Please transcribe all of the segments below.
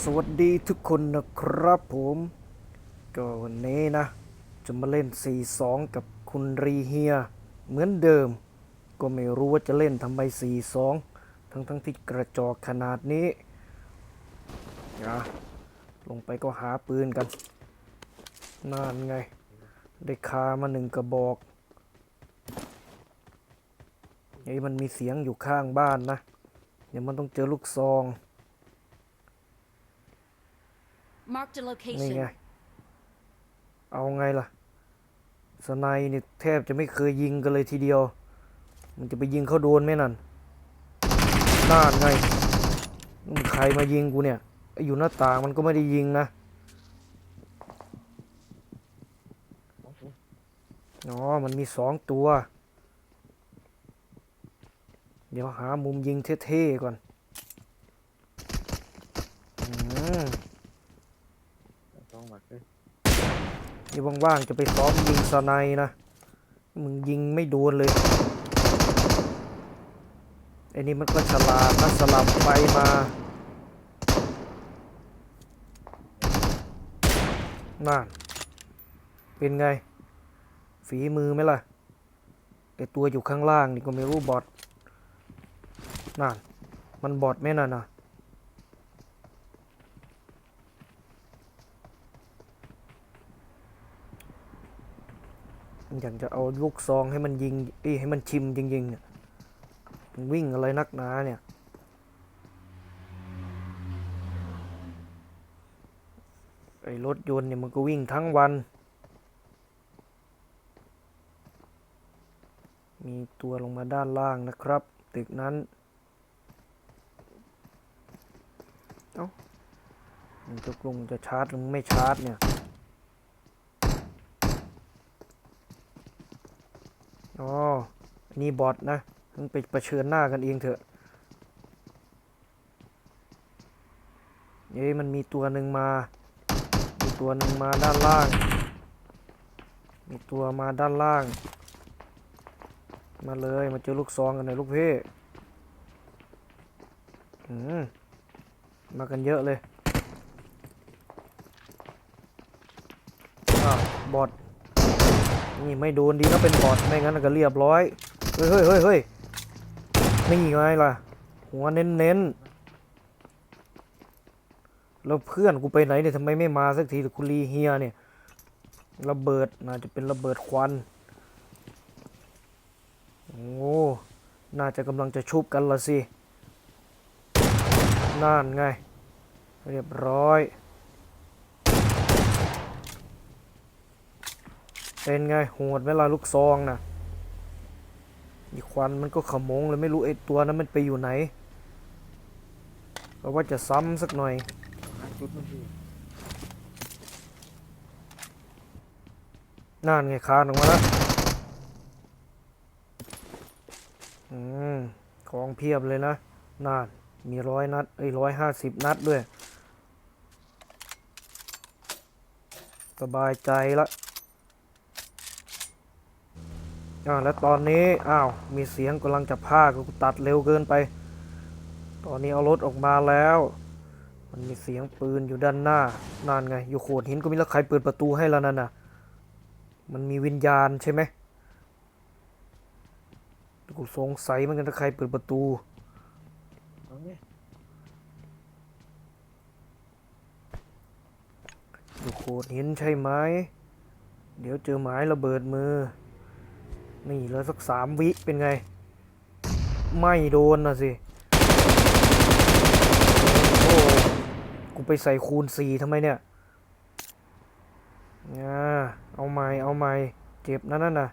สวัสดีทุกคนนะครับผม ก็วันนี้นะ จะมาเล่น 4-2 กับคุณรีเฮีย เหมือนเดิม ก็ไม่รู้ว่าจะเล่นทำไม 4-2 ทั้งทั้งๆที่กระจอกขนาดนี้นะลงไปก็หาปืนกันนั่นไง ได้คามาหนึ่งกระบอกไอ้มันมีเสียงอยู่ข้างบ้านนะ เดี๋ยวมันต้องเจอลูกซอง Marked a นี่ไง location. เอาไงล่ะ สไนยนี่ยแทบจะไม่เคยยิงกันเลยทีเดียว มันจะไปยิงเขาโดนไหมนั่นน่านไงมึงใครมายิงกูเนี่ยไอ้อยู่หน้าต่างมันก็ไม่ได้ยิงนะอ๋อมันมีสองตัว เดี๋ยวหามุมยิงเท่ๆก่อน อืม ต้องมาเลย นี่ว่างๆจะไปซ้อมยิงสไนนะ มึงยิงไม่โดนเลยไอ้นี่มันก็ฉลาดนะสลับไปมาน่าเป็นไง ฝีมือไหมล่ะไอตัวอยู่ข้างล่างนี่ก็ไม่รู้บอทน่นมันบอทไหมน่ะนะ อยากจะเอาลูกซองให้มันยิงเอ้ให้มันชิมจริงๆเนี่ยมันวิ่งอะไรนักหนาเนี่ยไอ้รถยนต์เนี่ยมันก็วิ่งทั้งวัน มีตัวลงมาด้านล่างนะครับ ตึกนั้น เอ้ามันจะลงจะชาร์จหรือไม่ชาร์จเนี่ย อ๋อนี่บอทนะมึงไปประเชิญหน้ากันเองเถอะเอ้ยมันมีตัวหนึ่งมา มีตัวหนึ่งมาด้านล่าง มีตัวมาด้านล่าง มาเลยมาเจอลูกซองกันหน่อยลูกเพ่มมากันเยอะเลย อ้าว บอท นี่ไม่โดนดีก็เป็นบอทไม่งั้นก็เรียบร้อย เฮ้ยเฮ้ยเฮ้ยเฮ้ยนี่ไงล่ะ หัวเน้นเน้นๆแล้วเพื่อนกูไปไหนเนี่ยทำไมไม่มาสักทีคุณลีเฮียเนี่ย ระเบิดน่าจะเป็นระเบิดควัน โอ้ น่าจะกำลังจะชุบกันละสิ นั่นไง เรียบร้อย เป็นไงโหดไหมล่ะลูกซองนะอีควันมันก็ขมงเลยไม่รู้ไอตัวนั้นมันไปอยู่ไหนก็ว่าจะซ้ำสักหน่อยหานดีนั่นไงคานออกมาแล้วอืมของเพียบเลยนะนั่นมีร้อยนัดเอ้ยร้อยห้าสิบนัดด้วย สบายใจละ อ่าแล้วตอนนี้อ้าวมีเสียงกำลังจะพากูตัดเร็วเกินไป ตอนนี้เอารถออกมาแล้ว มันมีเสียงปืนอยู่ด้านหน้านั่นไง อยู่โขดหินก็มีแล้วใครเปิดประตูให้แล้วนั่นน่ะ มันมีวิญญาณใช่ไหมกูสงสัยเหมันกันถ้าใครเปิดประตูเอาเนี่ยอยู่โขดหินใช่ไหม เดี๋ยวเจอหมายระเบิดมือ นี่เหลือสักสามวิเป็นไง ไม่โดนนะสิ โอ้กูไปใส่คูณสี่ทำไมเนี่ยอ่าเอาใหม่เอาใหม่เจ็บนะนั่นน่ะ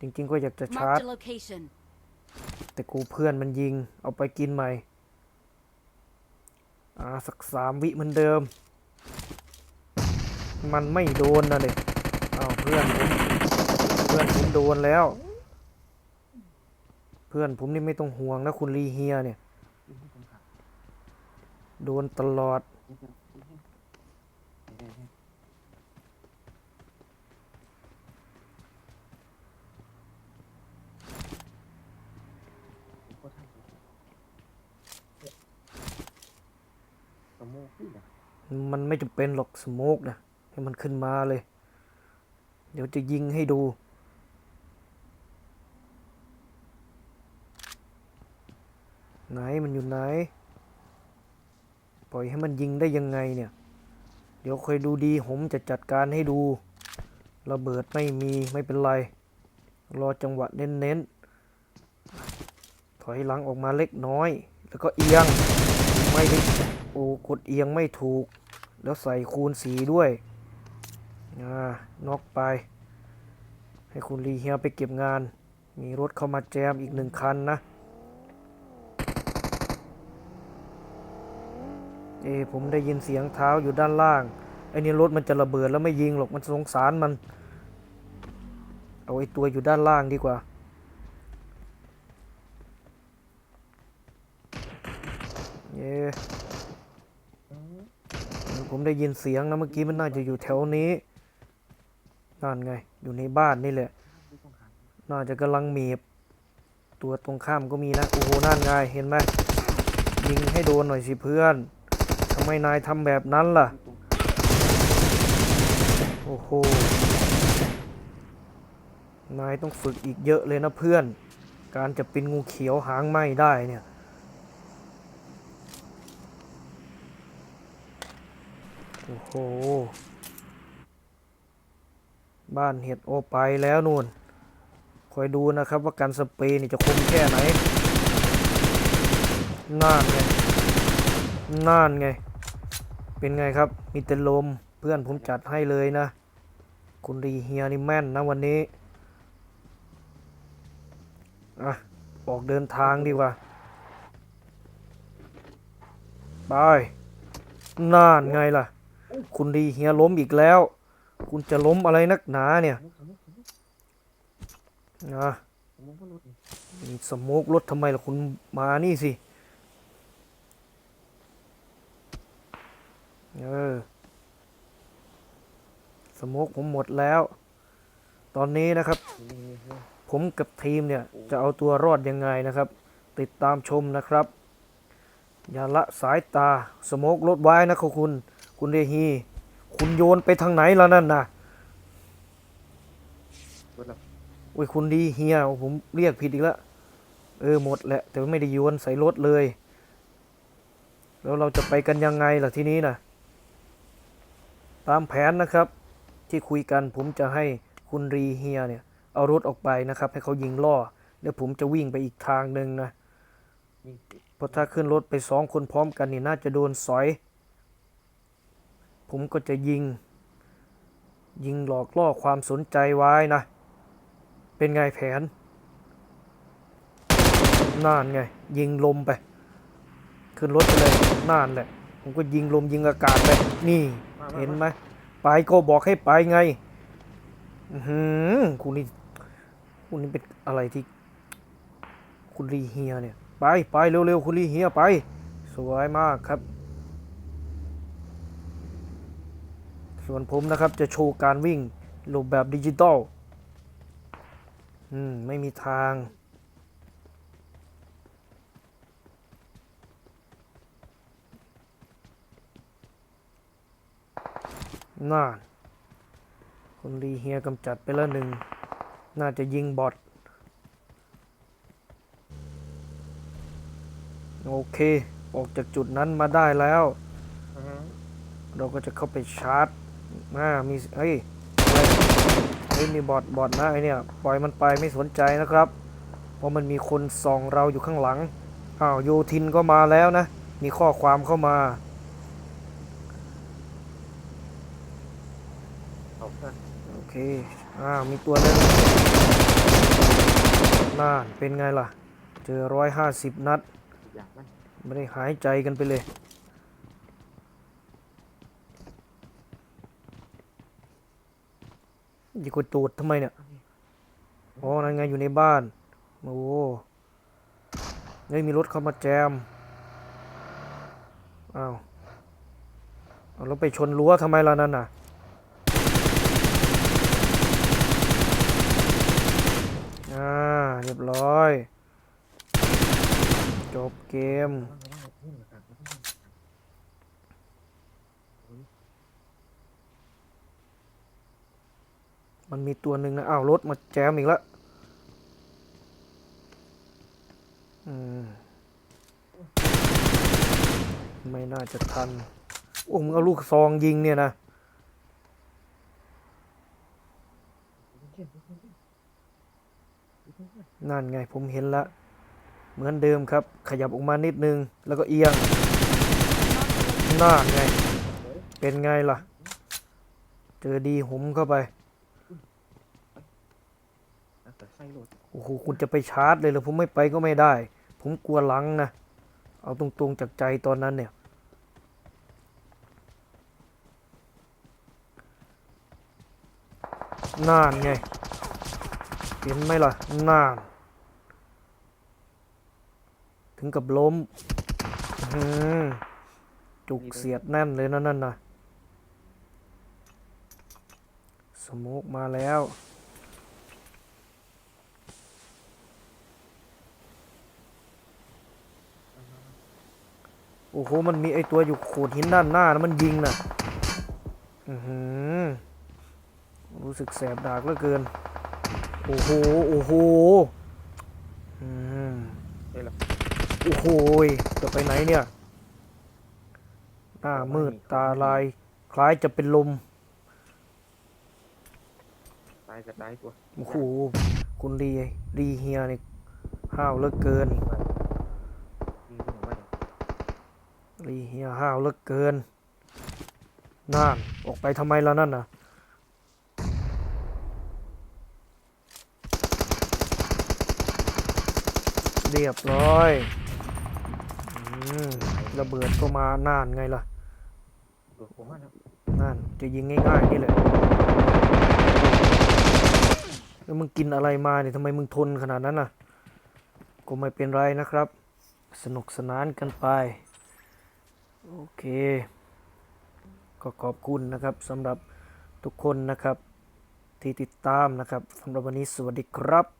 จริงๆก็อยากจะชาร์จ Marked a location. แต่กูเพื่อนมันยิง เอาไปกินใหม่ อ่า สักสามวิเหมือนเดิม มันไม่โดนนะเลยอ้าวเพื่อนผมเพื่ อนผมโดนแล้ว เพื่อนผมนี่ไม่ต้องห่วงนะคุณลีเฮียเนี่ย โดนตลอด มันไม่จำเป็นหรอกสโมกนะให้มันขึ้นมาเลย เดี๋ยวจะยิงให้ดู ไหนมันอยู่ไหน ปล่อยให้มันยิงได้ยังไงเนี่ย เดี๋ยวคอยดูดีผมจะจัดการให้ดู ระเบิดไม่มีไม่เป็นไร รอจังหวะเน้นๆ ถอยหลังออกมาเล็กน้อย แล้วก็เอียง ไม่ได้โอ้กดเอียงไม่ถูก แล้วใส่คูณสีด้วยอ่านอกไป ให้คุณลีเฮียไปเก็บงาน มีรถเข้ามาแจมอีกหนึ่งคันนะ อะผมได้ยินเสียงเท้าอยู่ด้านล่าง ไอ้นี่รถมันจะระเบิดแล้วไม่ยิงหรอก มันสงสารมัน เอาไอ้ตัวอยู่ด้านล่างดีกว่า เย้ผมได้ยินเสียงนะเมื่อกี้มันน่าจะอยู่แถวนี้นั่นไง อยู่ในบ้านนี่แหละ น่าจะกำลังหมีบ ตัวตรงข้ามก็มีนะ โอ้โหนั่นไง เห็นไหมยิงให้โดนหน่อยสิเพื่อน ทำไมนายทำแบบนั้นล่ะ โอ้โห นายต้องฝึกอีกเยอะเลยนะเพื่อน การจะเป็นงูเขียวหางไหมได้เนี่ยโอ้โห บ้านเห็ดโอไปแล้วนู่น คอยดูนะครับว่าการสเปรย์นี่จะคมแค่ไหนน่านไง น่านไง เป็นไงครับ มีแต่ลม เพื่อนผมจัดให้เลยนะ คุณรีเฮียนี่แม่นนะวันนี้ อะ ออกเดินทางดีกว่า ไป น่านไงล่ะ คุณรีเฮียล้มอีกแล้ว คุณจะล้มอะไรนักหนาเนี่ยนะสมมุติว่ารถนี่มีสโมกรถทำไมล่ะคุณมานี่สิ เออสโมกผมหมดแล้ว ตอนนี้นะครับนี่นี่นี่ผมกับทีมเนี่ยจะเอาตัวรอดยังไงนะครับ ติดตามชมนะครับ อย่าละสายตาสโมกรถไว้นะครับคุณ คุณเดฮี คุณโยนไปทางไหนแล้วนั่นนะรถเราโอ้ยคุณดีเฮียผมเรียกผิดอีกแล้วเออหมดแหละแต่ว่าไม่ได้โยนใส่รถเลย แล้วเราจะไปกันยังไงล่ะทีนี้นะ ตามแผนนะครับที่คุยกันผมจะให้คุณรีเฮียเนี่ยเอารถออกไปนะครับ ให้เขายิงล่อแล้วผมจะวิ่งไปอีกทางหนึ่งนะเพราะถ้าขึ้นรถไปสองคนพร้อมกันนี่น่าจะโดนสอย ผมก็จะยิง ยิงหลอกล่อความสนใจไว้นะ เป็นไงแผนน่านไง ยิงลมไป ขึ้นรถไปเลยน่านแหละ ผมก็ยิงลมยิงอากาศไปนี่มามาเห็นมาไหมไปก็บอกให้ไปไงอือหือคุณนี่คุณนี่เป็นอะไรที่ คุณรีเฮียเนี่ย ไปไปเร็วๆคุณรีเฮียไป สวยมากครับ ส่วนผมนะครับจะโชว์การวิ่งรูปแบบดิจิตอลอืม ไม่มีทาง น่าคุณรีเฮียกำจัดไปแล้วหนึ่ง น่าจะยิงบอทโอเค ออกจากจุดนั้นมาได้แล้วอือฮึเราก็จะเข้าไปชาร์จอ่ามีเฮ้ยอะไรเฮ้ยมีบอทบอทนะไอเนี่ย ปล่อยมันไปไม่สนใจนะครับ เพราะมันมีคนส่องเราอยู่ข้างหลัง อ้าวโยทินก็มาแล้วนะ มีข้อความเข้ามา เอาเพื่อน โอเค อ้าว มีตัวนึงน่านเป็นไงล่ะ เจอร้อยห้าสิบนัด ไม่ได้หายใจกันไปเลยยิงกดตูดทำไมเนี่ย อ๋อ นั่นไงอยู่ในบ้าน โอ้โหเฮ้ยมีรถเข้ามาแจม อ้าวเอาไปชนรั้วทำไมล่ะนั่นน่ะ ร้อย จบเกม มันมีตัวหนึ่งนะ อ้าวรถมาแจมอีกแล้วไม่น่าจะทัน โอ้มึงเอาลูกซองยิงเนี่ยนะ นั่นไงผมเห็นละ เหมือนเดิมครับ ขยับออกมานิดนึง แล้วก็เอียงนั่นไง เป็นไงล่ะ เจอดีหุมเข้าไปโหลดโอ้โหคุณจะไปชาร์จเลยเหรอผมไม่ไปก็ไม่ได้ ผมกลัวหลังนะ เอาตรงๆจากใจตอนนั้นเนี่ยน่านไง เห็นไหมล่ะน่าถึงกับล้มจุกเสียดแน่นเลยนะนั่นนะสโมกมาแล้วโอ้โห มันมีไอตัวอยู่โขดหินด้านหน้านะมันยิงน่ะ อือหือ รู้สึกแสบดากเหลือเกิน อ้โห โอ้โหอืมเฮ้ยล่ะโอ้โหยจะไปไหนเนี่ย หน้ามืดตาลาย คล้ายจะเป็นลม ตายจะตายตัวโอ้โห คุณรีรีเฮียนี่ห้าวเหลือเกินยิงไปยิงที่ไหนวะเนี่ยรีเฮียห้าวเหลือเกินนั่นออกไปทำไมแล้วนั่นน่ะ เรียบร้อยอระเบิดก็มานานไงล่ะตัวผมว่านั่นจะยิงง่ายๆนี่แหละแล้วมึงกินอะไรมาเนี่ยทำไมมึงทนขนาดนั้นน่ะ ก็ไม่เป็นไรนะครับ สนุกสนานกันไป โอเค ก็ขอบคุณนะครับสำหรับทุกคนนะครับ ที่ติดตามนะครับสำหรับวันนี้สวัสดีครับ